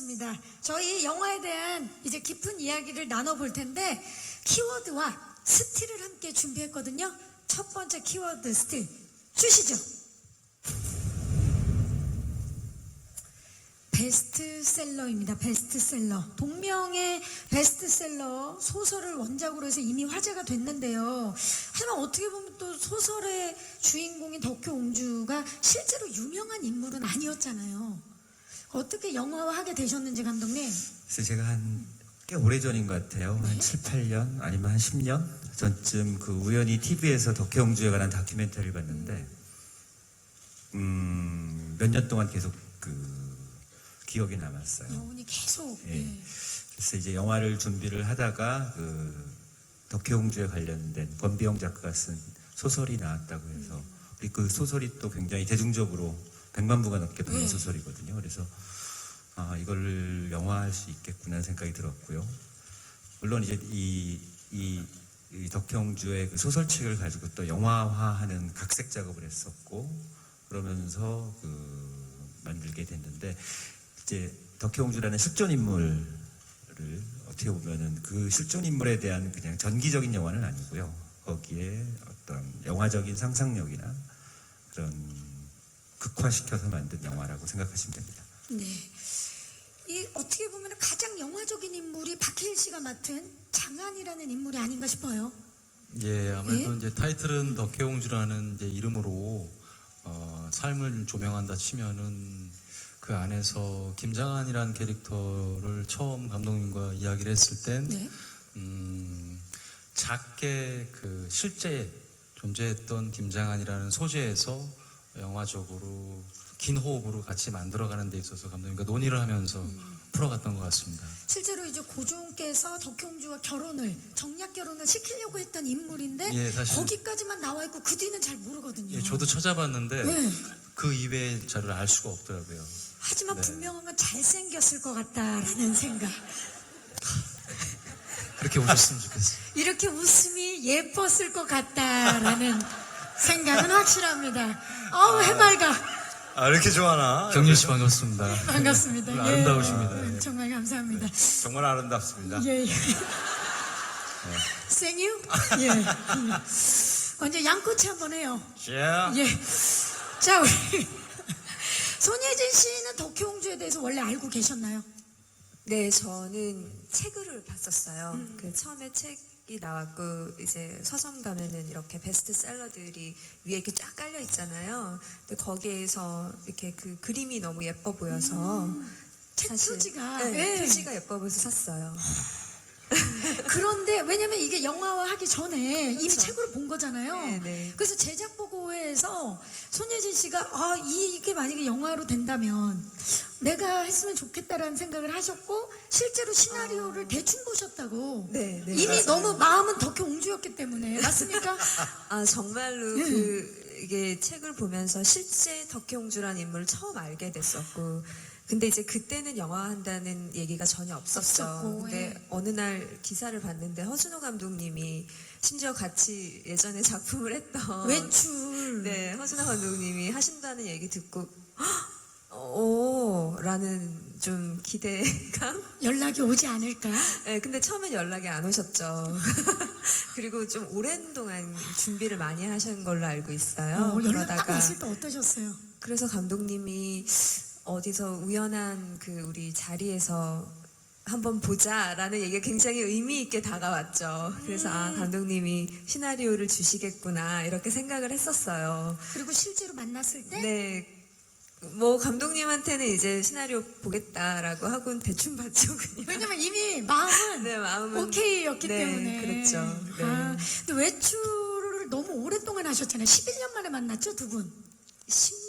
입니다. 저희 영화에 대한 이제 깊은 이야기를 나눠볼 텐데 키워드와 스틸을 함께 준비했거든요. 첫 번째 키워드 스틸 주시죠. 베스트셀러입니다. 베스트셀러. 동명의 베스트셀러 소설을 원작으로 해서 이미 화제가 됐는데요. 하지만 어떻게 보면 또 소설의 주인공인 덕효 옹주가 실제로 유명한 인물은 아니었잖아요. 어떻게 영화화하게 되셨는지 감독님? 그래서 제가 한 꽤 오래전인 것 같아요. 한 7, 8년 아니면 한 10년 전쯤 그 우연히 TV에서 덕혜옹주에 관한 다큐멘터리를 봤는데 음, 몇 년 동안 계속 그 기억이 남았어요. 여운이 계속. 예. 예. 그래서 이제 영화를 준비를 하다가 그 덕혜옹주에 관련된 권비영 작가가 쓴 소설이 나왔다고 해서 우리 그 소설이 또 굉장히 대중적으로 100만 부가 넘게 팔린 네. 소설이거든요. 그래서 아, 이걸 영화할 수 있겠구나 생각이 들었고요. 물론 이제 이, 이, 이 덕혜옹주의 그 소설책을 가지고 또 영화화하는 각색 작업을 했었고 그러면서 그 만들게 됐는데 이제 덕혜옹주라는 실존 인물을 어떻게 보면은 그 실존 인물에 대한 그냥 전기적인 영화는 아니고요. 거기에 어떤 영화적인 상상력이나 그런 극화시켜서 만든 영화라고 생각하시면 됩니다. 네. 이 어떻게 보면 가장 영화적인 인물이 박해일 씨가 맡은 장안이라는 인물이 아닌가 싶어요. 예, 아무래도 예? 이제 타이틀은 덕혜옹주라는 이제 이름으로 어, 삶을 조명한다 치면은 그 안에서 김장한이라는 캐릭터를 처음 감독님과 이야기를 했을 땐 네. 음, 작게 그 실제 존재했던 김장한이라는 소재에서 영화적으로 긴 호흡으로 같이 만들어가는 데 있어서 감독님과 논의를 하면서 풀어갔던 것 같습니다. 실제로 이제 고종께서 덕효옹주와 결혼을 정략 결혼을 시키려고 했던 인물인데 예, 사실- 거기까지만 나와 있고 그 뒤는 잘 모르거든요. 예, 저도 찾아봤는데 네. 그 이외의 자료를 알 수가 없더라고요. 하지만 네. 분명한 건 잘생겼을 것 같다라는 생각. 그렇게 오셨으면 좋겠어요. 이렇게 웃음이 예뻤을 것 같다라는 생각은 확실합니다. 어우 해맑아. 아, 이렇게 좋아하나? 경진 씨 반갑습니다. 반갑습니다. 예. 아름다우십니다. 예, 정말 감사합니다. 정말 아름답습니다. 예, 예. 생유? 예. 먼저 양꼬치 한번 해요. 예. 예. 자, 우리 손예진 씨는 덕효옹주에 대해서 원래 알고 계셨나요? 네, 저는 책을 봤었어요. 그 처음에 책 이 나왔고 이제 서점 가면은 이렇게 베스트셀러들이 위에 이렇게 쫙 깔려 있잖아요. 근데 거기에서 이렇게 그 그림이 너무 예뻐 보여서 책 사실- 표지가. 네, 예. 표지가 예뻐 보여서 샀어요. 그런데 왜냐면 이게 영화화 하기 전에 이미 그렇죠. 책으로 본 거잖아요. 네, 네. 그래서 제작 보고회에서 손예진 씨가 아 이게 만약에 영화로 된다면 내가 했으면 좋겠다라는 생각을 하셨고 실제로 시나리오를 대충 보셨다고. 네, 네, 이미 맞아요. 너무 마음은 덕효옹주였기 때문에 맞습니까? 아 정말로 예. 그 이게 책을 보면서 실제 덕혜 옹주라는 인물을 처음 알게 됐었고 근데 이제 그때는 영화 한다는 얘기가 전혀 없었죠. 없었고, 근데 예. 어느 날 기사를 봤는데 허준호 감독님이 심지어 같이 예전에 작품을 했던 외출. 네 허준호 감독님이 하신다는 얘기 듣고 오라는 좀 기대감 연락이 오지 않을까? 네, 근데 처음엔 연락이 안 오셨죠. 그리고 좀 오랜 동안 준비를 많이 하신 걸로 알고 있어요. 어, 연락 딱 그러다가 왔을 때 어떠셨어요? 그래서 감독님이 어디서 우연한 그 우리 자리에서 한번 보자라는 얘기가 굉장히 의미 있게 다가왔죠. 그래서 음. 아 감독님이 시나리오를 주시겠구나 이렇게 생각을 했었어요. 그리고 실제로 만났을 때 네. 뭐 감독님한테는 이제 시나리오 보겠다라고 하고는 대충 봤죠 그냥. 왜냐면 이미 마음은 네 마음은 오케이였기 네, 때문에. 그렇죠. 네. 아, 근데 외출을 너무 오랫동안 하셨잖아요. 11년 만에 만났죠, 두 분. 10년?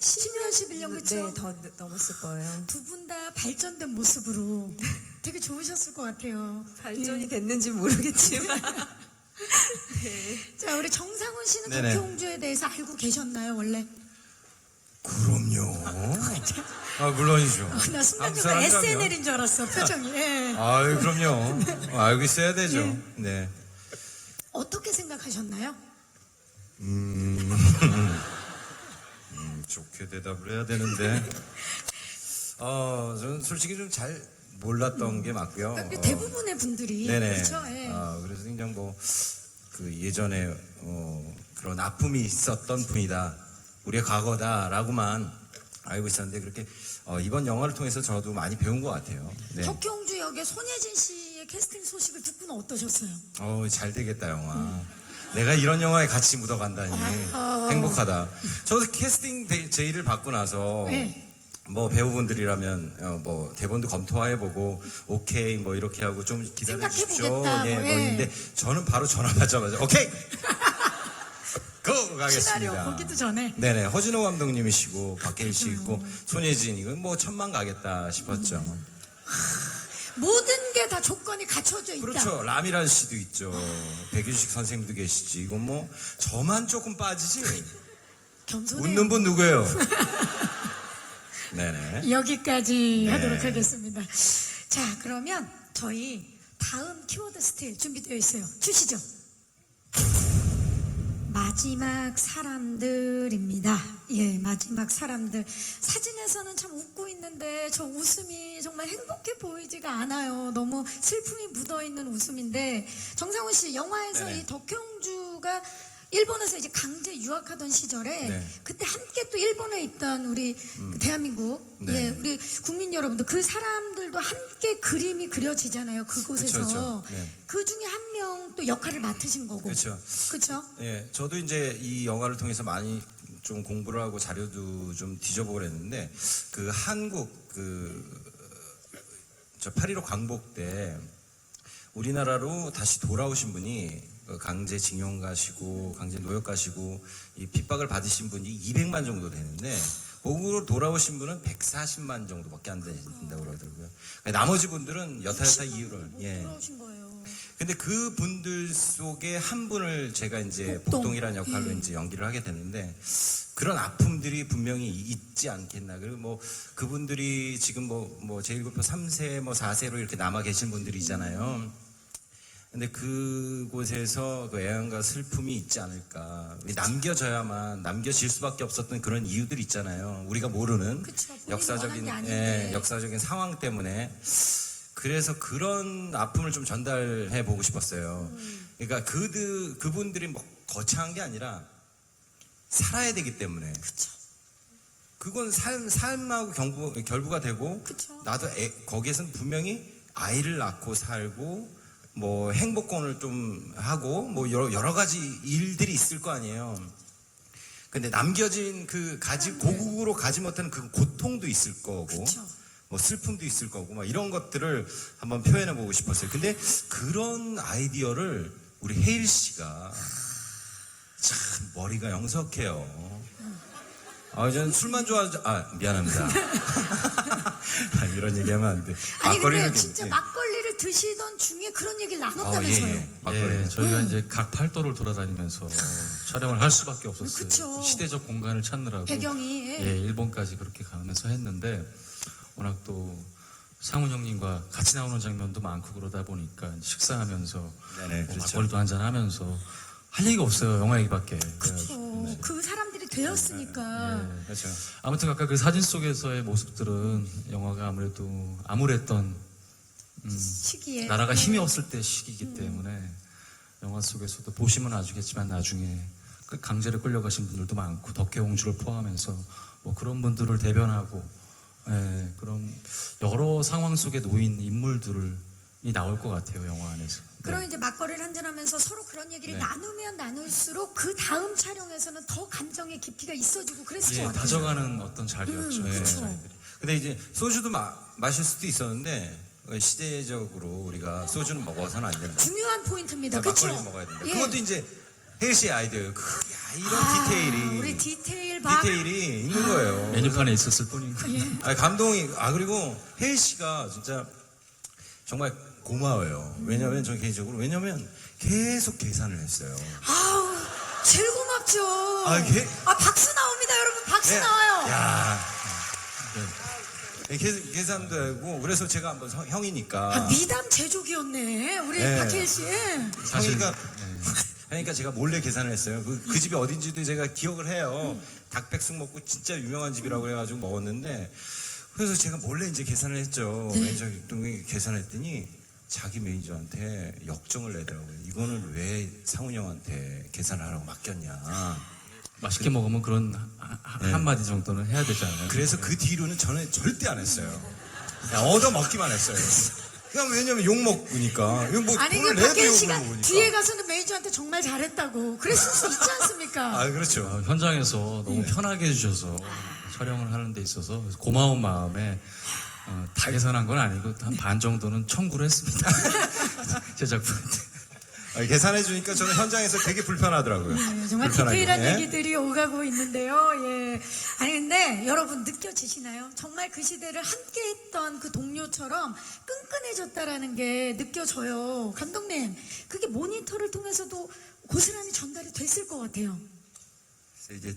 10년, 11년, 그쵸? 네, 더 넘었을 거예요. 두 분 다 발전된 모습으로 되게 좋으셨을 것 같아요. 발전이 예. 됐는지 모르겠지만. 자, 우리 정상훈 씨는 네네. 덕효옹주에 대해서 알고 계셨나요, 원래? 그럼요. 아, 물론이죠. 어, 나 순간 아, 순간 그 사람이라면. SNL인 줄 알았어, 표정이. 예. 아유, 그럼요. 알고 있어야 되죠. 네. 어떻게 생각하셨나요? 음, 좋게 대답을 해야 되는데. 어, 저는 솔직히 좀 잘 몰랐던 게 맞고요. 그러니까 어, 대부분의 분들이 네네. 그렇죠. 예. 어, 그래서 그냥 뭐, 그 예전에, 어, 그런 아픔이 있었던 분이다. 우리의 과거다라고만 알고 있었는데, 그렇게, 어, 이번 영화를 통해서 저도 많이 배운 것 같아요. 네. 덕경주 역의 손예진 씨의 캐스팅 소식을 듣고는 어떠셨어요? 어, 잘 되겠다, 영화. 내가 이런 영화에 같이 묻어간다니. 아. 행복하다. 저도 캐스팅 데- 제의를 받고 나서, 네. 뭐 배우분들이라면 어, 뭐 대본도 검토해보고 오케이 뭐 이렇게 하고 좀 기다려 주십시오. 생각해보겠다, 예, 뭐, 뭐 예. 있는데 저는 바로 전화 받자마자 오케이 고 가겠습니다. 보기도 전에. 네네 허진호 감독님이시고 박해일 씨 있고 손예진 이건 뭐 천만 가겠다 싶었죠. 음. 모든 게 다 조건이 갖춰져 있다. 그렇죠 라미란 씨도 있죠. 백윤식 선생님도 계시지 이건 뭐 저만 조금 빠지지 겸손해요. 웃는 분 누구예요? 네네. 여기까지 네. 하도록 하겠습니다. 자, 그러면 저희 다음 키워드 스틸 준비되어 있어요. 주시죠. 마지막 사람들입니다. 예, 마지막 사람들. 사진에서는 참 웃고 있는데 저 웃음이 정말 행복해 보이지가 않아요. 너무 슬픔이 묻어 있는 웃음인데 정상훈 씨 영화에서 네네. 이 덕형주가 일본에서 이제 강제 유학하던 시절에 네. 그때 함께 또 일본에 있던 우리 그 대한민국 네. 예, 우리 국민 여러분들 그 사람들도 함께 그림이 그려지잖아요. 그곳에서 그쵸, 그쵸. 네. 그 중에 한 명 또 역할을 맡으신 거고 그렇죠. 그렇죠? 예, 저도 이제 이 영화를 통해서 많이 좀 공부를 하고 자료도 좀 뒤져보고 그랬는데 그 한국 그 저 8.15 광복 때 우리나라로 다시 돌아오신 분이 그 강제 징용 가시고 강제 노역 가시고 이 핍박을 받으신 분이 200만 정도 되는데 거기로 돌아오신 분은 140만 정도밖에 안 된다고 그러더라고요. 나머지 분들은 여타여타 이유를 예. 근데 그 분들 속에 한 분을 제가 이제 복동. 복동이라는 역할로 이제 연기를 하게 되는데 그런 아픔들이 분명히 있지 않겠나. 그리고 뭐 그분들이 지금 뭐, 뭐 제1구표 3세 뭐 4세로 이렇게 남아 계신 분들이잖아요. 근데 그곳에서 그 애환과 슬픔이 있지 않을까. 남겨져야만, 남겨질 수밖에 없었던 그런 이유들이 있잖아요. 우리가 모르는 그쵸, 역사적인. 예, 역사적인 상황 때문에. 그래서 그런 아픔을 좀 전달해 보고 싶었어요. 그러니까 그들, 그분들이 뭐 거창한 게 아니라 살아야 되기 때문에. 그렇죠. 그건 삶, 삶하고 경부, 결부가 되고 그쵸. 나도 애, 거기에서는 분명히 아이를 낳고 살고 뭐 행복권을 좀 하고 뭐 여러, 여러 가지 일들이 있을 거 아니에요. 근데 남겨진 그 가지 고국으로 가지 못하는 그 고통도 있을 거고 그쵸. 뭐 슬픔도 있을 거고 막 이런 것들을 한번 표현해 보고 싶었어요. 근데 그런 아이디어를 우리 혜일 씨가 참 머리가 영석해요. 아, 저는 술만 좋아하지, 아, 미안합니다. 아, 이런 얘기 하면 안 돼. 아니 근데 막걸리를 진짜 예. 막걸리를 드시던 중에 그런 얘기를 어, 나눴다면서요. 예, 예. 막걸리. 예, 저희가 이제 각 팔도를 돌아다니면서 촬영을 할 수밖에 없었어요. 그쵸. 시대적 공간을 찾느라고. 배경이 예. 예, 일본까지 그렇게 가면서 했는데 워낙 또 상훈 형님과 같이 나오는 장면도 많고 그러다 보니까 식사하면서 네네, 뭐 그렇죠. 막걸리도 한잔 하면서 할 얘기가 없어요. 영화 얘기밖에. 어, 그 사람들이 되었으니까 그렇죠. 아무튼 아까 그 사진 속에서의 모습들은 영화가 아무래도 암울했던 시기에 나라가 힘이 없을 때 시기이기 때문에 영화 속에서도 보시면 아시겠지만 나중에 그 강제로 끌려가신 분들도 많고 덕혜옹주를 포함해서 뭐 그런 분들을 대변하고 예, 그런 여러 상황 속에 놓인 인물들이 나올 것 같아요 영화 안에서. 그럼 이제 막걸리를 한잔하면서 서로 그런 얘기를 네. 나누면 나눌수록 그 다음 촬영에서는 더 감정의 깊이가 있어지고 그랬을 것 예, 같아요. 다져가는 어떤 자리였죠. 음, 예. 그쵸. 근데 이제 소주도 마, 마실 수도 있었는데 어, 시대적으로 우리가 소주는 먹어서는 안 된다. 중요한 포인트입니다. 막걸리 그렇죠? 먹어야 된다. 예. 그것도 이제 혜일 씨의 아이디어예요. 그, 야, 이런 아, 디테일이 우리 디테일 봐. 디테일이 있는 거예요. 메뉴판에 있었을 뿐이고. 아니, 감동이 아 그리고 혜일 씨가 진짜 정말 고마워요. 왜냐면 저 개인적으로 왜냐면 계속 계산을 했어요. 아우 제일 고맙죠. 아, 걔- 아, 박수 나옵니다, 여러분. 박수 네. 나와요. 야. 네, 계- 계산도 하고 그래서 제가 한번 성- 형이니까 아, 미담 제조기였네, 우리 네. 박혜일 씨. 사실 형이니까 그러니까 제가 몰래 계산을 했어요. 그, 그 집이 어딘지도 제가 기억을 해요. 닭백숙 먹고 진짜 유명한 집이라고 해가지고 먹었는데 그래서 제가 몰래 이제 계산을 했죠. 네. 매니저 동이 계산했더니 자기 매니저한테 역정을 내더라고요. 이거는 왜 상훈 형한테 계산하라고 맡겼냐. 맛있게 먹으면 그런 네. 한 마디 정도는 해야 되잖아요. 그래서 그 뒤로는 저는 절대 안 했어요. 그냥 얻어 먹기만 했어요. 그냥 왜냐면 욕 먹으니까. 이거 뭐 아니 그 돈을 내도 박혜인 욕을 씨가 먹으니까. 뒤에 가서는 매니저한테 정말 잘했다고 그랬을 수 있지 않습니까? 아 그렇죠. 어, 현장에서 네. 너무 편하게 해주셔서 촬영을 하는 데 있어서 고마운 마음에 어, 다 계산한 건 아니고 한 반 정도는 청구를 했습니다. 제작부한테. 아, 계산해 주니까 저는 현장에서 되게 불편하더라고요. 네, 정말 불편하게. 디테일한 예? 얘기들이 오가고 있는데요. 예. 아니 근데 여러분 느껴지시나요? 정말 그 시대를 함께했던 그 동료처럼 끈끈해졌다라는 게 느껴져요. 감독님, 그게 모니터를 통해서도 고스란히 전달이 됐을 것 같아요. 그래서 이제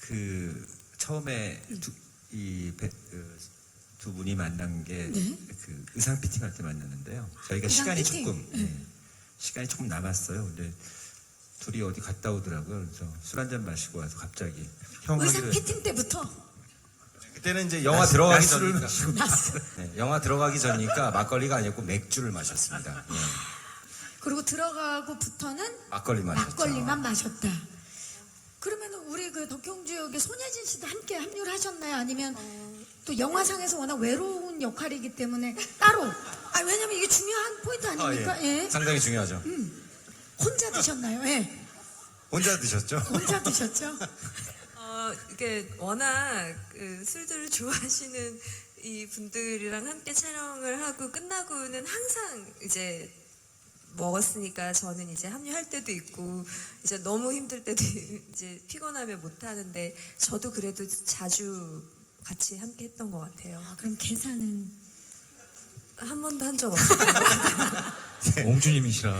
그 처음에 두, 이 배- 그, 두 분이 만난 게그 네. 의상 피팅할 때 만났는데요. 저희가 시간이 피팅? 조금 네. 시간이 조금 남았어요. 근데 둘이 어디 갔다 오더라고요. 그래서 술 한 잔 마시고 와서 갑자기 형 의상 하기로 피팅 때부터 그때는 이제 영화 들어가기 낮술을 전이니까. 났어. 네, 영화 들어가기 전이니까 막걸리가 아니었고 맥주를 마셨습니다. 예, 그리고 들어가고부터는 막걸리 마셨죠. 막걸리만 마셨다. 그러면 우리 그 덕경주 역의 손예진 씨도 함께 합류를 하셨나요? 아니면 또 영화상에서 워낙 외로운 역할이기 때문에 따로? 아 왜냐면 이게 중요한 포인트 아, 아닙니까? 예. 예. 상당히 중요하죠. 혼자 드셨나요? 예. 혼자 드셨죠? 혼자 드셨죠? 어, 이게 워낙 그 술들을 좋아하시는 이 분들이랑 함께 촬영을 하고 끝나고는 항상 이제 먹었으니까 저는 이제 합류할 때도 있고 이제 너무 힘들 때도 이제 피곤하면 못 하는데 저도 그래도 자주 같이 함께 했던 것 같아요. 아, 그럼 계산은 한 번도 한 적 없어요. 옹주님이시라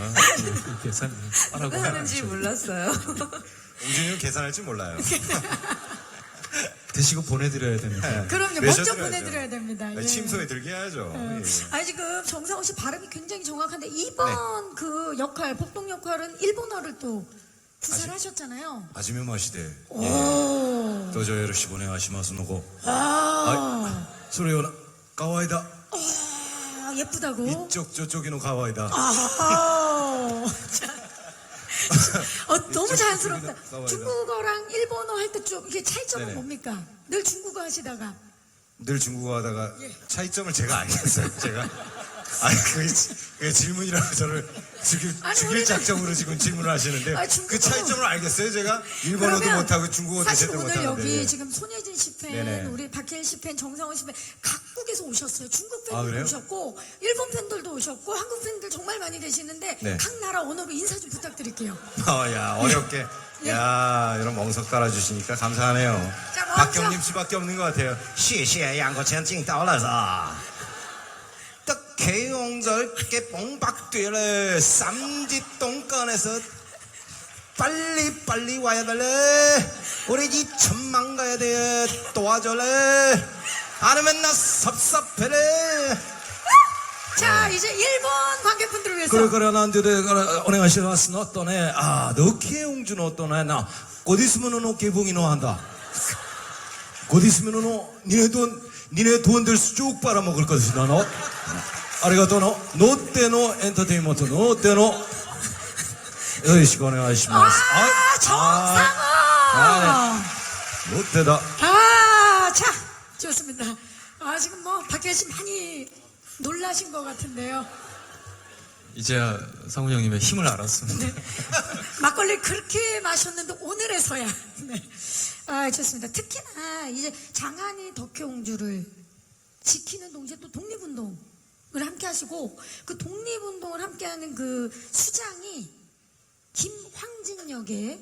그 계산 하라고 누가 하는지 몰랐어요. 옹준이는 계산할 줄 몰라요. 드시고 보내드려야 됩니다. 그럼요. 내셔 먼저 드려야죠. 보내드려야 됩니다. 예. 네, 침소에 들게 해야죠. 예. 예. 아니 지금 정상호 씨 발음이 굉장히 정확한데 이번 그 역할 복동 역할은 일본어를 또 도저에로 시보네 아시마스노고. 아. 가와이다. 아, 예쁘다고. 이쪽 저쪽이노 가와이 다. 아. 자. 어, 너무 자연스럽다. 나와요. 중국어랑 일본어 할 때 좀 이게 차이점은 네네. 뭡니까? 늘 중국어 하시다가 늘 중국어 하다가 예. 차이점을 제가 알겠어요. 제가. 아니 그게, 그게 질문이라고 저를 죽일, 아니, 죽일 우리는- 작정으로 지금 질문을 하시는데 아, 중국어. 그 차이점을 알겠어요 제가 일본어도 못하고 중국어도 못하고 사실 오늘 여기 예. 지금 손예진 씨 팬, 우리 박혜일 씨 팬, 정상훈 씨 팬, 각국에서 오셨어요. 중국 아, 팬들도 아, 오셨고, 일본 팬들도 오셨고, 한국 팬들 정말 많이 계시는데, 네. 각 나라 언어로 인사 좀 부탁드릴게요. 어, 야 어렵게 예. 야 이런 멍석 깔아주시니까 감사하네요 박경림 씨밖에 없는 것 같아요 시시의 양고천 찡 떠올라서 개용절 그렇게 봉박뛰를 쌈짓동간에서 빨리 빨리 와야 될래? 우리 이 천만 가야 돼. 도와줘래. 안으면 나 섭섭해래. 자 이제 일본 관객분들을 위해서. 그래 그래 난 뒤에 오네가시마스 어떠네? 아 너키의 용준 어떠네? 나곧 있으면 너 개봉이 노한다. 곧 있으면은 너 니네 돈 니네 돈들 쭉 빨아먹을 것이다 너. 아리가또 너, 노때 너 엔터테인먼트, 노때 너. よろしくお願いします。 아, 정상원! 노때다. 아, 자, 좋습니다. 아, 지금 뭐, 박혜인 씨 많이 놀라신 것 같은데요. 이제야 상훈 형님의 힘을 알았습니다. 네. 막걸리 그렇게 마셨는데 오늘에서야. 네. 아, 좋습니다. 특히나 이제 장안이 덕혜옹주를 지키는 동시에 또 독립운동 을 함께 하시고 그 독립운동을 함께 하는 그 수장이 김황진 역에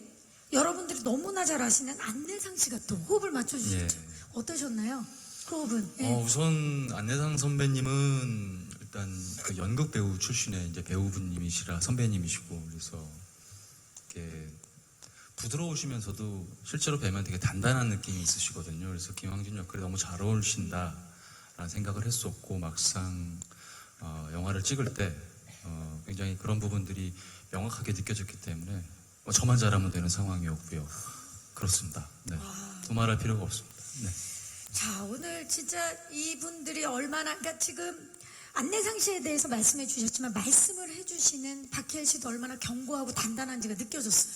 여러분들이 너무나 잘 아시는 안내상 씨가 또 호흡을 맞춰주셨죠. 예. 어떠셨나요? 그 호흡은. 예. 어, 우선 안내상 선배님은 일단 그 연극 배우 출신의 이제 배우분님이시라 선배님이시고 그래서 이렇게 부드러우시면서도 실제로 뵈면 되게 단단한 느낌이 있으시거든요. 그래서 김황진 역할에 너무 잘 어울리신다라는 생각을 했었고 막상 어, 영화를 찍을 때 어, 굉장히 그런 부분들이 명확하게 느껴졌기 때문에 뭐 저만 잘하면 되는 상황이었고요. 그렇습니다. 네. 두말할 필요가 없습니다. 네. 자, 오늘 진짜 이분들이 얼마나, 그러니까 지금 안내상 씨에 대해서 말씀해 주셨지만 말씀을 해 주시는 박혜일 씨도 얼마나 견고하고 단단한지가 느껴졌어요.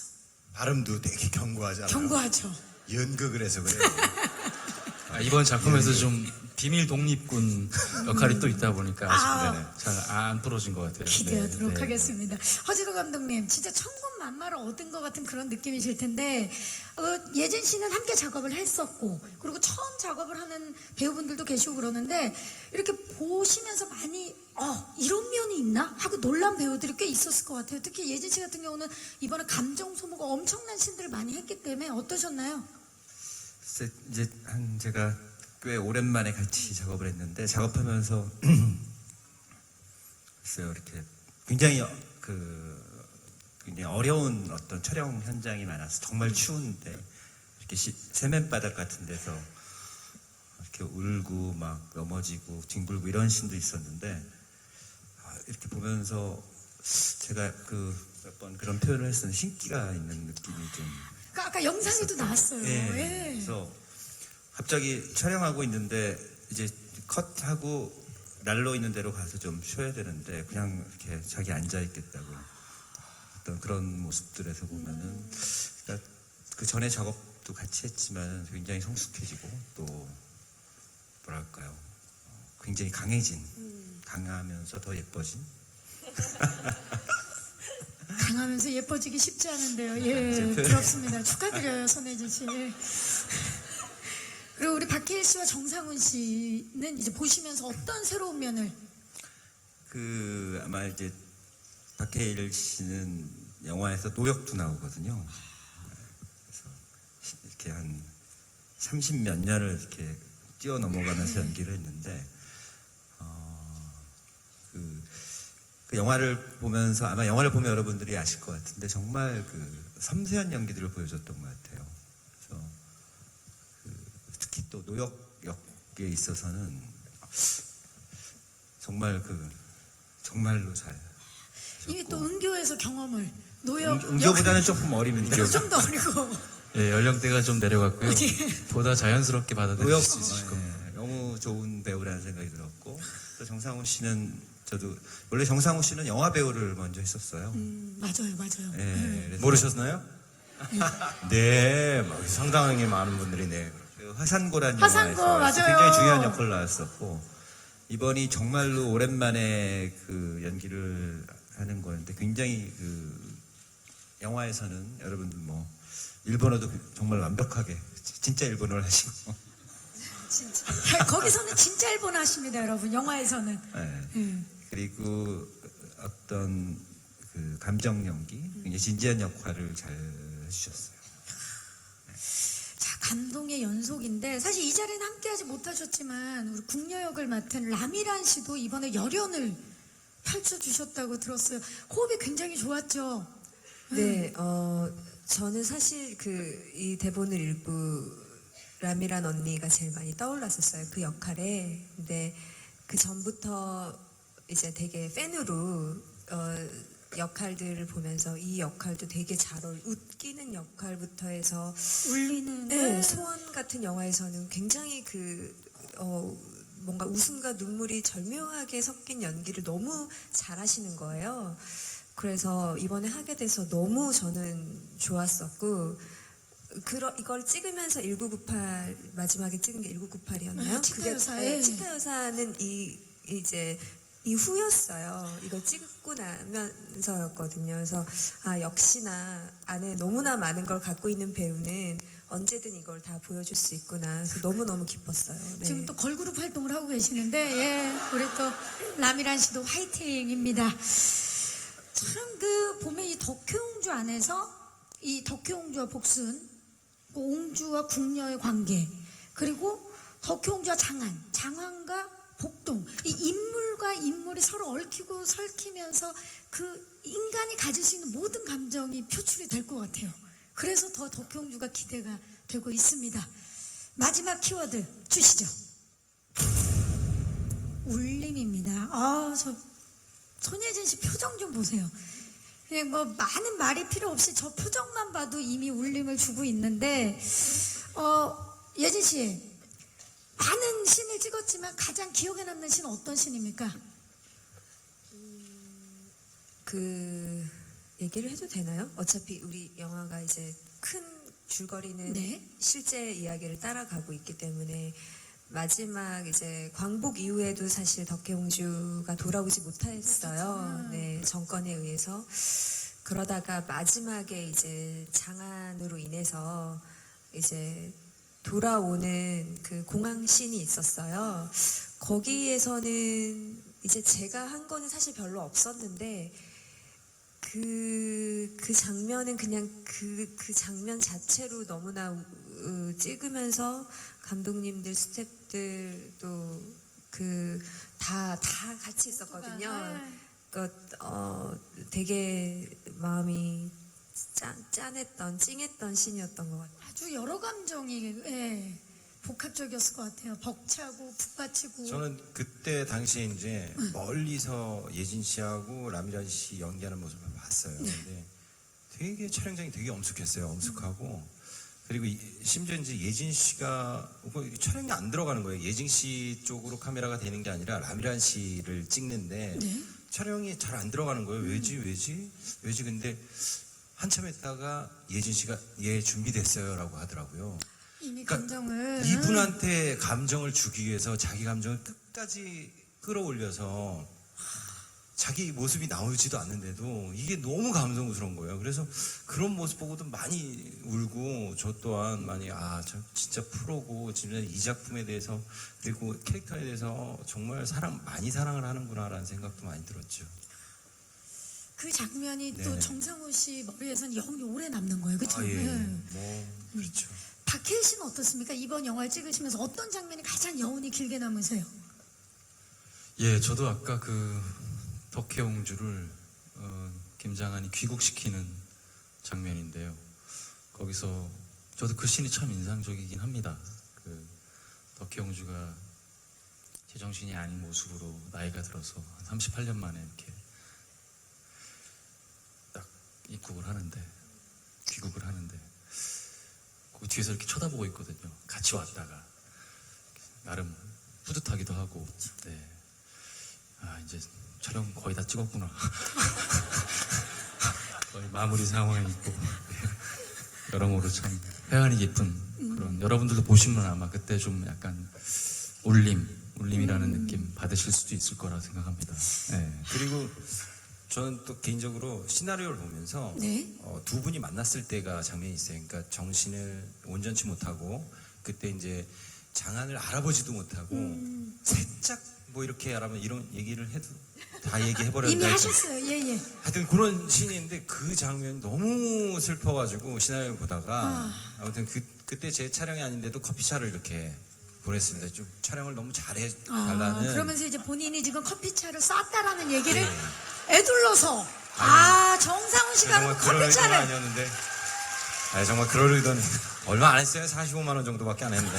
발음도 되게 견고하잖아요. 견고하죠. 연극을 해서 그래요. 아, 이번 작품에서 좀 비밀 독립군 역할이 또 있다 보니까 아. 잘 안 풀어진 것 같아요. 기대하도록 네, 네. 하겠습니다. 허지로 감독님, 진짜 천군만마를 얻은 것 같은 그런 느낌이실 텐데, 어, 예진 씨는 함께 작업을 했었고, 그리고 처음 작업을 하는 배우분들도 계시고 그러는데, 이렇게 보시면서 많이, 어, 이런 면이 있나? 하고 놀란 배우들이 꽤 있었을 것 같아요. 특히 예진 씨 같은 경우는 이번에 감정 소모가 엄청난 신들을 많이 했기 때문에 어떠셨나요? 이제 한 제가 꽤 오랜만에 같이 작업을 했는데 작업하면서 글쎄요 이렇게 굉장히 어- 그 굉장히 어려운 어떤 촬영 현장이 많아서 정말 추운데 이렇게 시- 세면바닥 같은 데서 이렇게 울고 막 넘어지고 뒹굴고 이런 신도 있었는데 아, 이렇게 보면서 제가 그 몇 번 그런 표현을 했었는데 신기가 있는 느낌이 좀 그러니까 아까 영상에도 나왔어요. 예. 예. 그래서 갑자기 촬영하고 있는데 이제 컷하고 날로 있는 대로 가서 좀 쉬어야 되는데 그냥 이렇게 자기 앉아 있겠다고 어떤 그런 모습들에서 보면은 그러니까 그 전에 작업도 같이 했지만 굉장히 성숙해지고 또 뭐랄까요 어, 굉장히 강해진 강하면서 더 예뻐진 강하면서 예뻐지기 쉽지 않은데요. 예, 부럽습니다. 축하드려요, 손혜진 씨. 그리고 우리 박혜일 씨와 정상훈 씨는 이제 보시면서 어떤 새로운 면을 그 아마 이제 박해일 씨는 영화에서 노력도 나오거든요. 그래서 시- 이렇게 한 30 몇 년을 이렇게 뛰어 넘어가면서 연기를 했는데 어, 그, 그 영화를 보면서 아마 영화를 보면 여러분들이 아실 것 같은데 정말 그 섬세한 연기들을 보여줬던 것 같아요. 그래서 또 노역 역에 있어서는 정말 그 정말로 잘. 이미 또 은교에서 경험을 노역 응- 응교보다는 조금 응교. 좀더 어리고 예, 연령대가 좀 내려갔고요. 보다 자연스럽게 받아들일 노역 수 있으실 겁니다. 네, 너무 좋은 배우라는 생각이 들었고 또 정상훈 씨는 저도 원래 정상훈 씨는 영화 배우를 먼저 했었어요. 음, 맞아요, 맞아요. 예, 그래서 모르셨나요? 네, 뭐 상당히 많은 분들이 네. 그 화산고란 화산고, 영화에서 맞아요. 굉장히 중요한 역할을 나왔었고 이번이 정말로 오랜만에 그 연기를 하는 거였는데 굉장히 그 영화에서는 여러분들 뭐 일본어도 정말 완벽하게 진짜 일본어를 하시고 진짜. 아, 거기서는 진짜 일본 하십니다, 여러분. 영화에서는. 예. 예. 그리고 어떤 그 감정 연기, 굉장히 진지한 역할을 잘 해주셨어요. 자, 감동의 연속인데 사실 이 자리는 함께하지 못하셨지만 우리 국녀 역을 맡은 라미란 씨도 이번에 열연을 펼쳐주셨다고 들었어요. 호흡이 굉장히 좋았죠. 네, 어, 저는 사실 그 이 대본을 읽고 라미란 언니가 제일 많이 떠올랐었어요. 그 역할에. 근데 그 전부터 이제 되게 팬으로 어, 역할들을 보면서 이 역할도 되게 잘 어울, 웃기는 역할부터 해서 울리는. 네, 소원 같은 영화에서는 굉장히 그, 어, 뭔가 웃음과 눈물이 절묘하게 섞인 연기를 너무 잘하시는 거예요. 그래서 이번에 하게 돼서 너무 저는 좋았었고, 그러, 이걸 찍으면서 1998, 마지막에 찍은 게 1998이었나요? 네, 치과 여사에. 네, 치과 여사는 이, 이제, 이후였어요. 이걸 찍고 나면서였거든요. 그래서, 아, 역시나 안에 너무나 많은 걸 갖고 있는 배우는 언제든 이걸 다 보여줄 수 있구나. 그래서 너무 너무 기뻤어요. 네. 지금 또 걸그룹 활동을 하고 계시는데, 예, 우리 또 라미란 씨도 화이팅입니다. 참그 보면 이 덕효옹주 안에서 이 덕효옹주와 복순, 그 옹주와 궁녀의 관계, 그리고 덕효옹주와 장안, 장안과 복동, 이 인물과 인물이 서로 얽히고 설키면서 그 인간이 가질 수 있는 모든 감정이 표출이 될 것 같아요. 그래서 더 덕효옹주가 기대가 되고 있습니다. 마지막 키워드 주시죠. 울림입니다. 아, 저 손예진 씨 표정 좀 보세요. 그냥 뭐 많은 말이 필요 없이 저 표정만 봐도 이미 울림을 주고 있는데, 어, 예진 씨, 많은 신을 찍었지만 가장 기억에 남는 신은 어떤 신입니까? 그 얘기를 해도 되나요? 어차피 우리 영화가 이제 큰 줄거리는 네. 실제 이야기를 따라가고 있기 때문에 마지막 이제 광복 이후에도 사실 덕혜옹주가 돌아오지 못했어요. 네, 정권에 의해서 그러다가 마지막에 이제 장안으로 인해서 이제 돌아오는 그 공항 씬이 있었어요. 거기에서는 이제 제가 한 거는 사실 별로 없었는데 그, 그 장면은 그냥 그, 그 장면 자체로 너무나 우- 찍으면서 감독님들, 스태프들도 그, 다, 다 같이 있었거든요. 그러니까, 어, 되게 마음이 짠, 짠했던, 찡했던 신이었던 것 같아요. 아주 여러 감정이 예, 복합적이었을 것 같아요. 벅차고 북받치고. 저는 그때 당시에 이제 멀리서 예진 씨하고 라미란 씨 연기하는 모습을 봤어요. 근데 되게 촬영장이 되게 엄숙했어요. 엄숙하고 그리고 이- 심지어 이제 예진 씨가 뭐 촬영이 안 들어가는 거예요. 예진 씨 쪽으로 카메라가 되는 게 아니라 라미란 씨를 찍는데 촬영이 잘 안 들어가는 거예요. 왜지 왜지 왜지 근데 한참 했다가 예진 씨가 예 준비됐어요라고 하더라고요. 이미 그러니까 감정을 이분한테 감정을 주기 위해서 자기 감정을 끝까지 끌어올려서 자기 모습이 나오지도 않는데도 이게 너무 감동스러운 거예요. 그래서 그런 모습 보고도 많이 울고 저 또한 많이 아, 저 진짜 프로고 진짜 이 작품에 대해서 그리고 캐릭터에 대해서 정말 사랑 많이 사랑을 하는구나라는 생각도 많이 들었죠. 그 장면이 또 네네. 정상우 씨 머리에서는 영이 오래 남는 거예요. 그렇죠? 아, 예. 예. 뭐 그렇죠. 박해일 씨는 어떻습니까? 이번 영화를 찍으시면서 어떤 장면이 가장 여운이 길게 남으세요? 예, 저도 아까 그 덕혜옹주를 어, 김장한이 귀국시키는 장면인데요. 거기서 저도 그 씬이 참 인상적이긴 합니다. 그 덕혜옹주가 제정신이 아닌 모습으로 나이가 들어서 한 38년 만에 이렇게 딱 입국을 하는데 귀국을 하는데 그 뒤에서 이렇게 쳐다보고 있거든요. 같이 왔다가 나름 뿌듯하기도 하고 네. 아 이제 촬영 거의 다 찍었구나. 거의 마무리 상황에 있고 예. 여러모로 참 회한이 깊은 그런 여러분들도 보시면 아마 그때 좀 약간 울림 울림이라는 느낌 받으실 수도 있을 거라 생각합니다. 네. 그리고 저는 또 개인적으로 시나리오를 보면서 네. 어, 두 분이 만났을 때가 장면이 있어요. 그러니까 정신을 온전치 못하고 그때 이제 장안을 알아보지도 못하고 음. 살짝 뭐 이렇게 알아보면 이런 얘기를 해도 다 얘기해 이미 하셨어요. 예, 예. 하여튼 그런 신인데 그 장면 너무 슬퍼가지고 시나리오 보다가 아 무튼 그 그때 제 촬영이 아닌데도 커피차를 이렇게 보냈습니다. 좀 촬영을 너무 잘해 아, 달라는 그러면서 이제 본인이 지금 커피차를 쐈다라는 얘기를 애둘러서. 아 정상훈 씨가 정말 그럼 그럴 의도는 커피차를 아니었는데. 아 정말 그럴 의도는 얼마 안 했어요. 45만 원 정도밖에 안 했는데.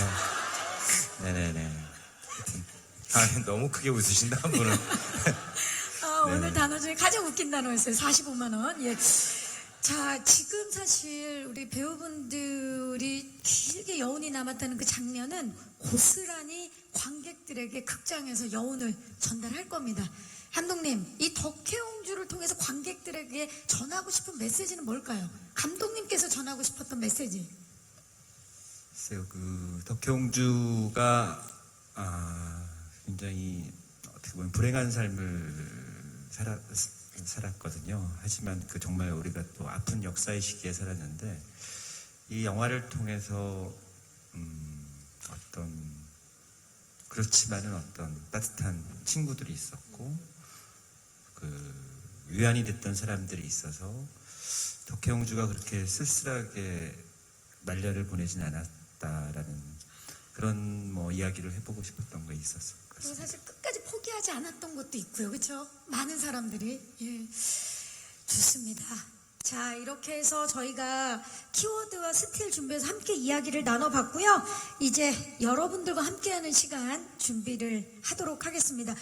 네네네. 아 너무 크게 웃으신다 한 분은. 아, 오늘 단어 중에 가장 웃긴 단어였어요. 45만 원. 예. 자, 지금 사실 우리 배우분들이 길게 여운이 남았다는 그 장면은 고스란히 관객들에게 극장에서 여운을 전달할 겁니다. 감독님, 이 덕혜옹주를 통해서 관객들에게 전하고 싶은 메시지는 뭘까요? 감독님께서 전하고 싶었던 메시지. 글쎄요, 그 덕혜옹주가 아, 굉장히 어떻게 보면 불행한 삶을 살아, 살았거든요. 하지만 그 정말 우리가 또 아픈 역사의 시기에 살았는데 이 영화를 통해서 음, 어떤 그렇지만은 어떤 따뜻한 친구들이 있었고 그 위안이 됐던 사람들이 있어서 덕혜옹주가 그렇게 쓸쓸하게 말년을 보내진 않았다라는 그런 뭐 이야기를 해보고 싶었던 게 있었을 것 그리고 같습니다. 사실 끝까지 포기하지 않았던 것도 있고요. 그렇죠? 많은 사람들이 예. 좋습니다. 자, 이렇게 해서 저희가 키워드와 스틸 준비해서 함께 이야기를 나눠봤고요. 이제 여러분들과 함께하는 시간 준비를 하도록 하겠습니다.